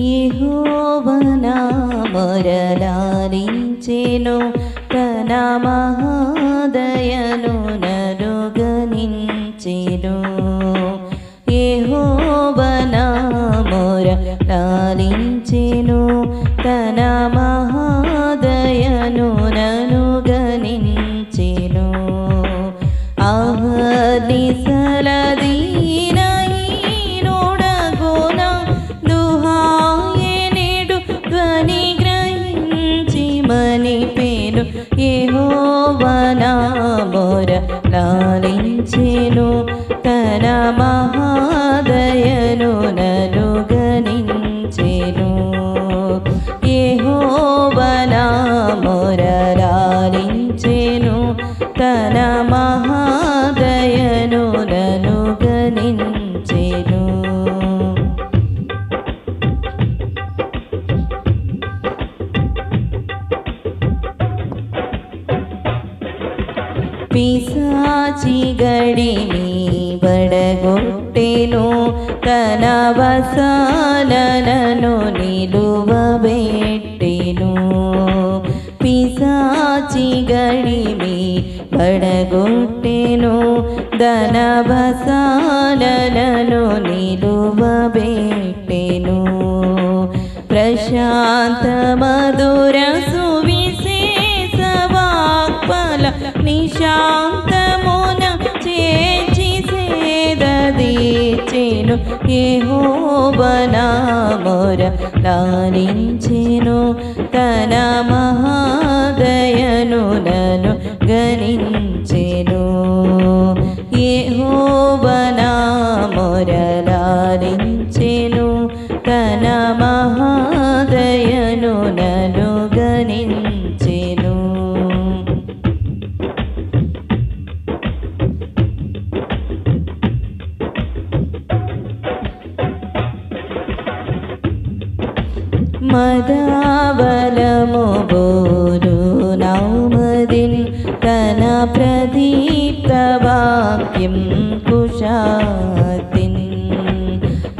యెహోవనా మొరలాలించెను తన మహాదయను గ్రహించి పేరు యెహోవనా మొర లాలించెను తన మహాదయను పిశాచి గడిని బడగొట్టెను తన వసాలను నిలువబెట్టెను పిశాచి గడిని బడగొట్టెను ధన వసాలను నిలువబెట్టెను ప్రశాంత మధుర శాంతమున చేచి సేదీచెను యెహోవనా మొర లాలించెను తన మహాదయను నను గణించెను. యెహోవనా మొర മദാവലമോരു നൗമതിൻ തന പ്രദീപ്തവാക്യം കുഷാത്തിൻ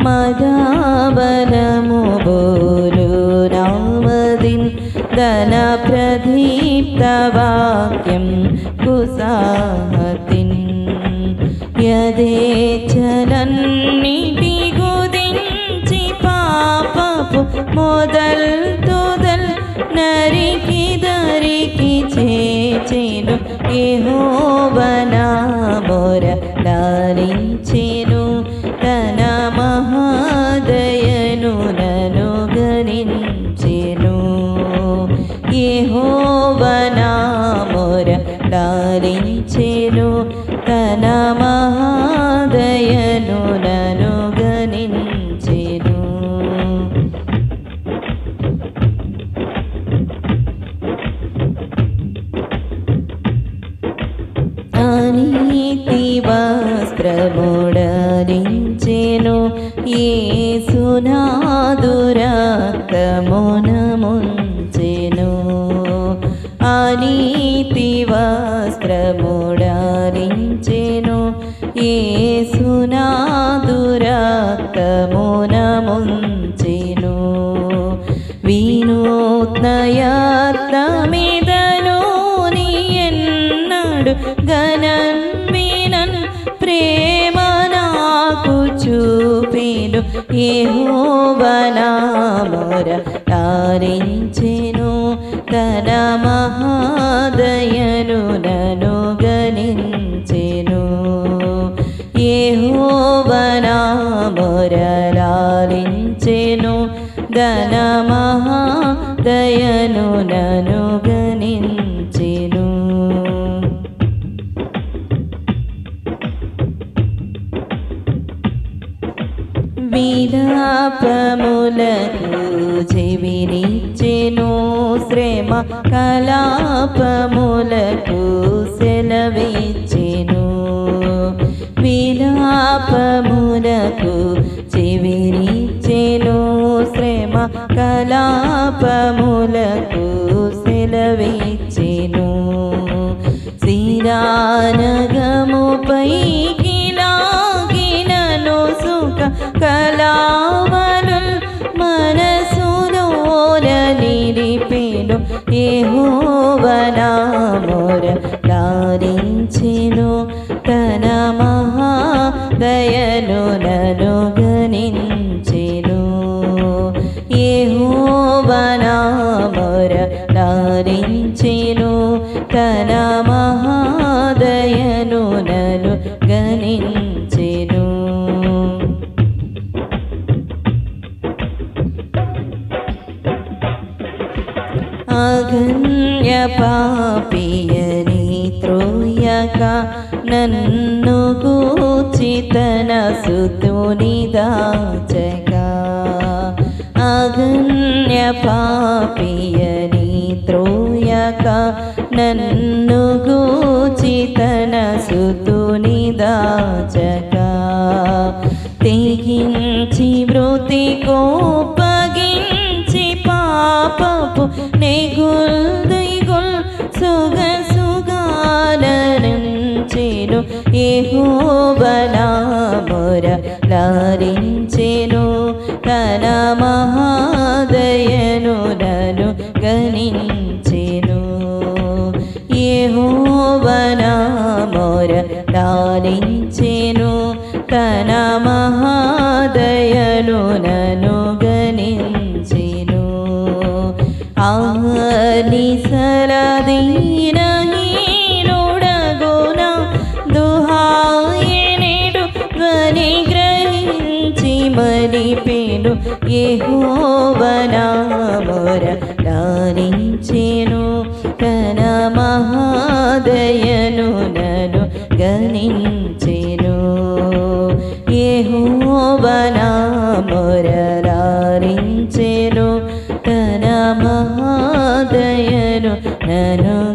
മദാവലമോരു നൗമതിൻ തന പ്രദീപ്തവാക്യം முதல் தோதல் நரிக்கிதறி నీతి వస్త్రముడరించెను ఏసునాదురక్తమున ముంచెను అనీతి వస్త్రముడరించెను ఏసునాదురక్తమున నేను ఏహోవనామర తారించెను తన మహాదయను నను గణించెను యెహోవనా లాలించెను ధన మహాదయను నను విలాపములకు చెవినిచ్చెను శ్రమ కలాపములకు సెలవిచ్చెను. విలాపములకు చెవినిచ్చెను శ్రమ కలాపములకు సెలవిచ్చెను. శ్రీరానగముపై കലാവനും മനസ്സുനോരനിരിപ്പേനു യഹോവനാമോര ലാരിഞ്ചിനു തന മഹാദയനു നനു ഗനിഞ്ചിനു യഹോവനാമോര ലാരിഞ്ചിനു തന മഹാ అగన్య పాపియని త్రోయక నన్ను గూచి తన సుతుని దాచగా అగన్య పాపియని త్రోయక నన్ను గూచి తన సుతుని దాచగా తెగించి మృతి కోపగించి పాపపు నెగుల్ സുഖ సుగ సుగాలను ఏహోబనాముర లారించెను తన మహాదయను నను గణించెను ఏహోబనాముర లారించెను తన మహాదయను నను గ్రహించి ఏహోవనామోర యెహోవనామర కన మహాదయను నను గణించెను. ఏహోవనామోర లారించెను కన మహాదయను నను